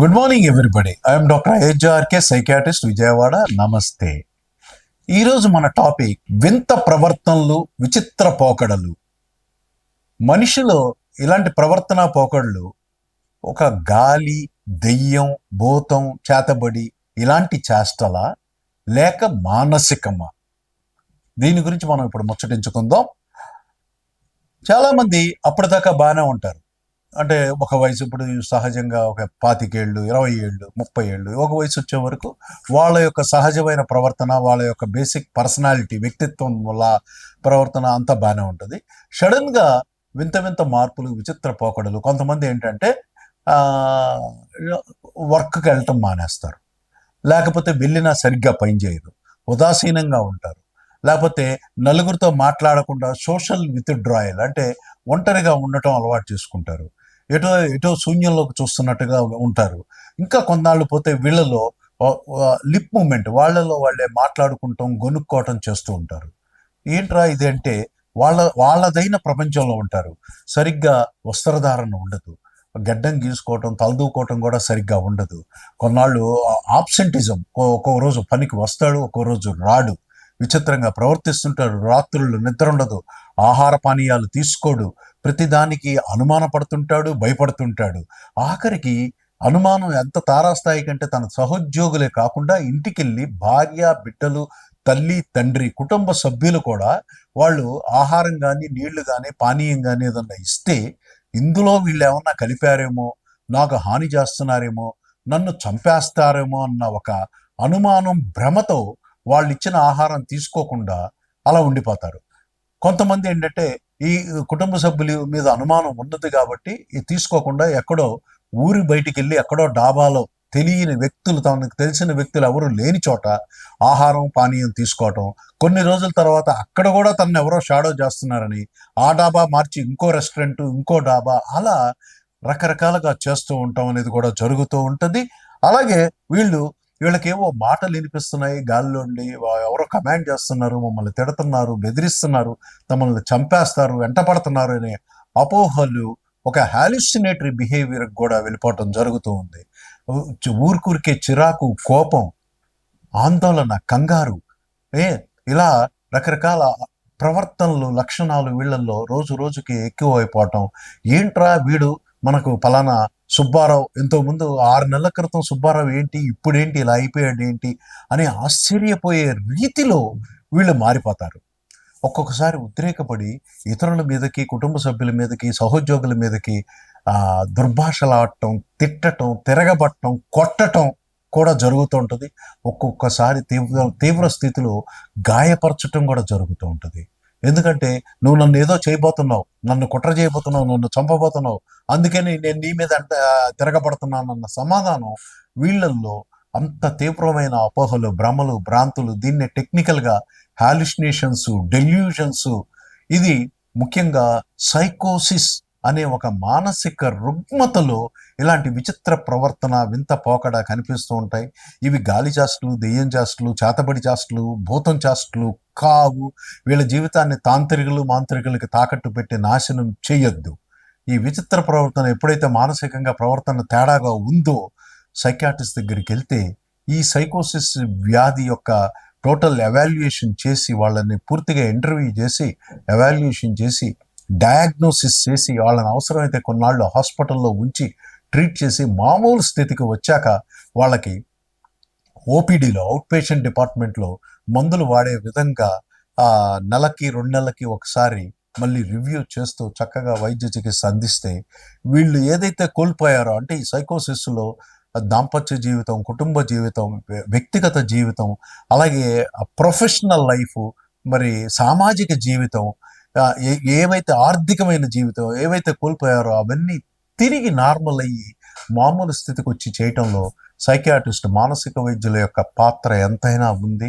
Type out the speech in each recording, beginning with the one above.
Good morning everybody I'm doctor HRK psychiatrist Vijayawada నమస్తే ఈరోజు మన టాపిక్ వింత ప్రవర్తనలు విచిత్ర పోకడలు. మనిషిలో ఇలాంటి ప్రవర్తన పోకడలు ఒక గాలి దెయ్యం భూతం చేతబడి ఇలాంటి చేష్టల లేక మానసికమా? దీని గురించి మనం ఇప్పుడు ముచ్చటించుకుందాం. చాలామంది అప్పటిదాకా బాగానే ఉంటారు. అంటే ఒక వయసు ఇప్పుడు సహజంగా ఒక పాతికేళ్ళు ఇరవై ఏళ్ళు ముప్పై ఏళ్ళు ఒక వయసు వచ్చే వరకు వాళ్ళ యొక్క సహజమైన ప్రవర్తన వాళ్ళ యొక్క బేసిక్ పర్సనాలిటీ వ్యక్తిత్వం వల్ల ప్రవర్తన అంతా బాగానే ఉంటుంది. సడన్గా వింత వింత మార్పులు విచిత్ర పోకడలు కొంతమంది ఏంటంటే వర్క్కి వెళ్ళటం మానేస్తారు. లేకపోతే వెళ్ళినా సరిగ్గా పనిచేయరు ఉదాసీనంగా ఉంటారు. లేకపోతే నలుగురితో మాట్లాడకుండా సోషల్ విత్డ్రాయల్ అంటే ఒంటరిగా ఉండటం అలవాటు చేసుకుంటారు. ఎటో ఎటో శూన్యంలోకి చూస్తున్నట్టుగా ఉంటారు. ఇంకా కొన్నాళ్ళు పోతే వీళ్ళలో లిప్ మూమెంట్ వాళ్ళలో వాళ్ళే మాట్లాడుకుంటాం గొనుక్కోవటం చేస్తూ ఉంటారు. ఏంట్రా ఇది అంటే వాళ్ళ వాళ్ళదైన ప్రపంచంలో ఉంటారు. సరిగ్గా వస్త్రధారణ ఉండదు. గడ్డం గీసుకోవటం తలదూకోవటం కూడా సరిగ్గా ఉండదు. కొన్నాళ్ళు ఆబ్సెంటిజం ఒక్కొక్క రోజు పనికి వస్తాడు ఒక్కో రోజు రాడు. విచిత్రంగా ప్రవర్తిస్తుంటాడు. రాత్రులు నిద్ర ఉండదు ఆహార పానీయాలు తీసుకోడు. ప్రతిదానికి అనుమాన పడుతుంటాడు భయపడుతుంటాడు. ఆఖరికి అనుమానం ఎంత తారాస్థాయి కంటే తన సహోద్యోగులే కాకుండా ఇంటికెళ్ళి భార్య బిడ్డలు తల్లి తండ్రి కుటుంబ సభ్యులు కూడా వాళ్ళు ఆహారం కానీ నీళ్ళు కానీ పానీయం కానీ ఏదన్నా ఇస్తే ఇందులో వీళ్ళు ఏమన్నా కలిపారేమో నాకు హాని చేస్తున్నారేమో నన్ను చంపేస్తారేమో అన్న ఒక అనుమానం భ్రమతో వాళ్ళు ఇచ్చిన ఆహారం తీసుకోకుండా అలా ఉండిపోతారు. కొంతమంది ఏంటంటే ఈ కుటుంబ సభ్యుల మీద అనుమానం ఉన్నది కాబట్టి ఇది తీసుకోకుండా ఎక్కడో ఊరి బయటికి వెళ్ళి ఎక్కడో డాబాలో తెలియని వ్యక్తులు తనకు తెలిసిన వ్యక్తులు ఎవరు లేని చోట ఆహారం పానీయం తీసుకోవటం కొన్ని రోజుల తర్వాత అక్కడ కూడా తను ఎవరో షాడో చేస్తున్నారని ఆ డాబా మార్చి ఇంకో రెస్టారెంట్ ఇంకో డాబా అలా రకరకాలుగా చేస్తూ ఉంటాం అనేది కూడా జరుగుతూ ఉంటుంది. అలాగే వీళ్ళు వీళ్ళకేవో మాటలు వినిపిస్తున్నాయి గాల్లో ఎవరో కమాండ్ చేస్తున్నారు మమ్మల్ని తిడుతున్నారు బెదిరిస్తున్నారు తమల్ని చంపేస్తారు వెంటపడుతున్నారు అనే అపోహలు ఒక హాలిసినేటరీ బిహేవియర్ కూడా వెళ్ళిపోవటం జరుగుతూ ఉంది. ఊరికూరికే చిరాకు కోపం ఆందోళన కంగారు. ఏ ఇలా రకరకాల ప్రవర్తనలు లక్షణాలు వీళ్ళల్లో రోజు రోజుకి ఎక్కువ అయిపోవటం ఏంట్రా వీడు? మనకు ఫలానా సుబ్బారావు ఎంతో ముందు ఆరు నెలల క్రితం సుబ్బారావు ఏంటి ఇప్పుడేంటి ఇలా అయిపోయాడు ఏంటి అని ఆశ్చర్యపోయే రీతిలో వీళ్ళు మారిపోతారు. ఒక్కొక్కసారి ఉద్రేకపడి ఇతరుల మీదకి కుటుంబ సభ్యుల మీదకి సహోద్యోగుల మీదకి దుర్భాషలాడటం తిట్టటం తిరగబట్టడం కొట్టటం కూడా జరుగుతూ ఉంటుంది. ఒక్కొక్కసారి తీవ్ర తీవ్ర స్థితిలో గాయపరచటం కూడా జరుగుతూ ఉంటుంది. ఎందుకంటే నువ్వు నన్ను ఏదో చేయబోతున్నావు నన్ను కుట్ర చేయబోతున్నావు నన్ను చంపబోతున్నావు అందుకని నేను నీ మీద అంత తిరగబడుతున్నానన్న సమాధానం వీళ్ళల్లో అంత తీవ్రమైన అపోహలు భ్రమలు భ్రాంతులు దీన్ని టెక్నికల్గా హాలిసినేషన్స్ డెల్యూషన్స్ ఇది ముఖ్యంగా సైకోసిస్ అనే ఒక మానసిక రుగ్మతలో ఇలాంటి విచిత్ర ప్రవర్తన వింత పోకడ కనిపిస్తూ ఉంటాయి. ఇవి గాలి చేష్టలు దెయ్యం జాస్టులు చేతబడి చేష్టలు భూతం చేష్టలు కావు. వీళ్ళ జీవితాన్ని తాంత్రికులు మాంత్రికులకి తాకట్టు పెట్టి నాశనం చేయొద్దు. ఈ విచిత్ర ప్రవర్తన ఎప్పుడైతే మానసికంగా ప్రవర్తన తేడాగా ఉందో సైకాటిస్ట్ దగ్గరికి వెళ్తే ఈ సైకోసిస్ వ్యాధి యొక్క టోటల్ ఎవాల్యుయేషన్ చేసి వాళ్ళని పూర్తిగా ఇంటర్వ్యూ చేసి ఎవాల్యుయేషన్ చేసి డయాగ్నోసిస్ చేసి వాళ్ళని అవసరమైతే కొన్నాళ్ళు హాస్పిటల్లో ఉంచి ట్రీట్ చేసి మామూలు స్థితికి వచ్చాక వాళ్ళకి ఓపీడీలో అవుట్ పేషెంట్ డిపార్ట్మెంట్లో మందులు వాడే విధంగా నెలకి రెండు నెలలకి ఒకసారి మళ్ళీ రివ్యూ చేస్తూ చక్కగా వైద్య చికిత్స అందిస్తే వీళ్ళు ఏదైతే కోల్పోయారో అంటే ఈ సైకోసిస్లో దాంపత్య జీవితం కుటుంబ జీవితం వ్యక్తిగత జీవితం అలాగే ప్రొఫెషనల్ లైఫ్ మరి సామాజిక జీవితం ఏవైతే ఆర్థికమైన జీవితం ఏవైతే కోల్పోయారో అవన్నీ తిరిగి నార్మల్ అయ్యి మామూలు స్థితికి వచ్చి చేయటంలో సైకియాట్రిస్ట్ మానసిక వైద్యుల యొక్క పాత్ర ఎంతైనా ఉంది.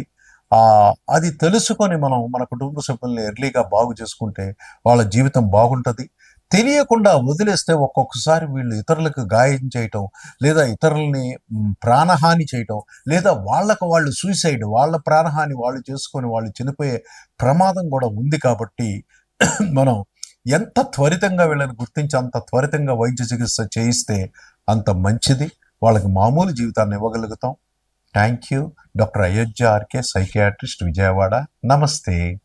అది తెలుసుకొని మనం మన కుటుంబ సభ్యుల్ని ఎర్లీగా బాగు చేసుకుంటే వాళ్ళ జీవితం బాగుంటుంది. తెలియకుండా వదిలేస్తే ఒక్కొక్కసారి వీళ్ళు ఇతరులకు గాయం చేయటం లేదా ఇతరులని ప్రాణహాని చేయటం లేదా వాళ్ళకు వాళ్ళు సూసైడ్ వాళ్ళ ప్రాణహాని వాళ్ళు చేసుకొని వాళ్ళు చనిపోయే ప్రమాదం కూడా ఉంది కాబట్టి మనం ఎంత త్వరితంగా వీళ్ళని గుర్తించి అంత త్వరితంగా వైద్య చికిత్స చేయిస్తే అంత మంచిది. వాళ్ళకి మామూలు జీవితాన్ని ఇవ్వగలుగుతాం. Thank you doctor Ayodhya RK psychiatrist Vijayawada నమస్తే